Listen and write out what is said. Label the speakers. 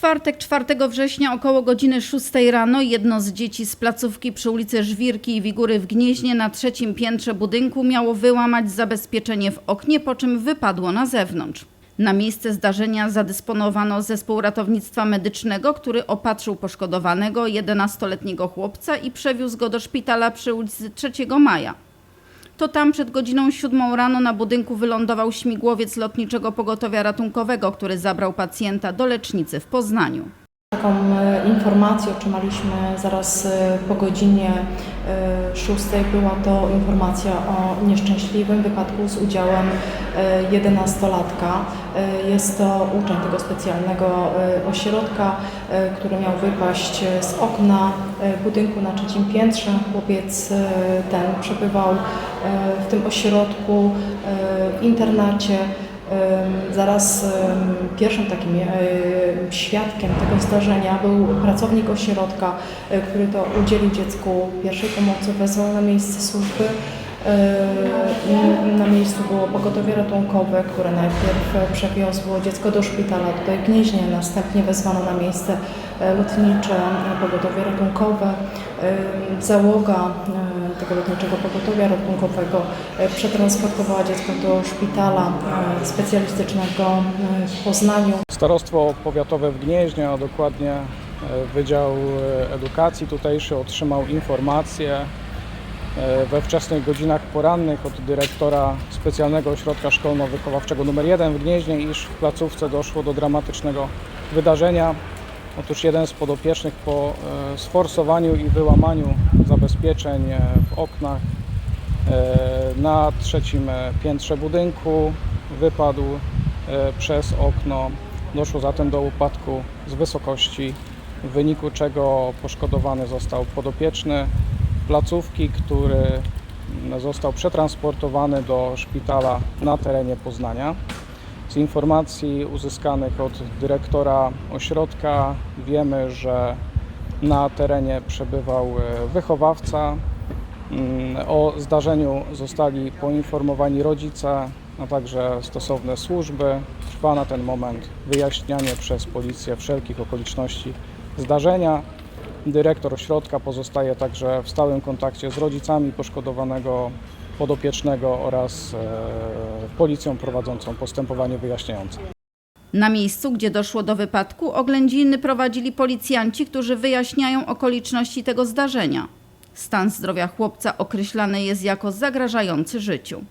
Speaker 1: czwartek 4 września około godziny 6 rano jedno z dzieci z placówki przy ulicy Żwirki i Wigury w Gnieźnie na trzecim piętrze budynku miało wyłamać zabezpieczenie w oknie, po czym wypadło na zewnątrz. Na miejsce zdarzenia zadysponowano zespół ratownictwa medycznego, który opatrzył poszkodowanego 11-letniego chłopca i przewiózł go do szpitala przy ulicy 3 Maja. To tam przed godziną 7 rano na budynku wylądował śmigłowiec lotniczego pogotowia ratunkowego, który zabrał pacjenta do lecznicy w Poznaniu.
Speaker 2: Taką e, informację otrzymaliśmy zaraz e, po godzinie e, 6. Była to informacja o nieszczęśliwym wypadku z udziałem e, 11-latka. E, Jest to uczeń tego specjalnego e, ośrodka, e, który miał wypaść e, z okna e, budynku na trzecim piętrze. Chłopiec e, ten przebywał e, w tym ośrodku, e, w internacie. Zaraz ym, pierwszym takim ym, świadkiem tego zdarzenia był pracownik ośrodka, y, który to udzielił dziecku pierwszej pomocy, wezwał na miejsce służby. Ym, Na miejscu było pogotowie ratunkowe, które najpierw przewiozło dziecko do szpitala tutaj w Gnieźnie, następnie wezwano na miejsce e, lotnicze e, pogotowie ratunkowe. Ym, Załoga e, tego lotniczego pogotowia ratunkowego przetransportowała dziecko do szpitala specjalistycznego w Poznaniu.
Speaker 3: Starostwo Powiatowe w Gnieźnie, a dokładnie Wydział Edukacji tutejszy otrzymał informację we wczesnych godzinach porannych od dyrektora Specjalnego Ośrodka Szkolno-Wychowawczego nr 1 w Gnieźnie, iż w placówce doszło do dramatycznego wydarzenia. Otóż jeden z podopiecznych po e, sforsowaniu i wyłamaniu zabezpieczeń e, w oknach e, na trzecim e, piętrze budynku wypadł e, przez okno. Doszło zatem do upadku z wysokości, w wyniku czego poszkodowany został podopieczny placówki, który mm, został przetransportowany do szpitala na terenie Poznania. Z informacji uzyskanych od dyrektora ośrodka wiemy, że na terenie przebywał e, wychowawca. Mm, O zdarzeniu zostali poinformowani rodzice, a także stosowne służby. Trwa na ten moment wyjaśnianie przez policję wszelkich okoliczności zdarzenia. Dyrektor ośrodka pozostaje także w stałym kontakcie z rodzicami poszkodowanego podopiecznego oraz e, policją prowadzącą postępowanie wyjaśniające.
Speaker 1: Na miejscu, gdzie doszło do wypadku, oględziny prowadzili policjanci, którzy wyjaśniają okoliczności tego zdarzenia. Stan zdrowia chłopca określany jest jako zagrażający życiu.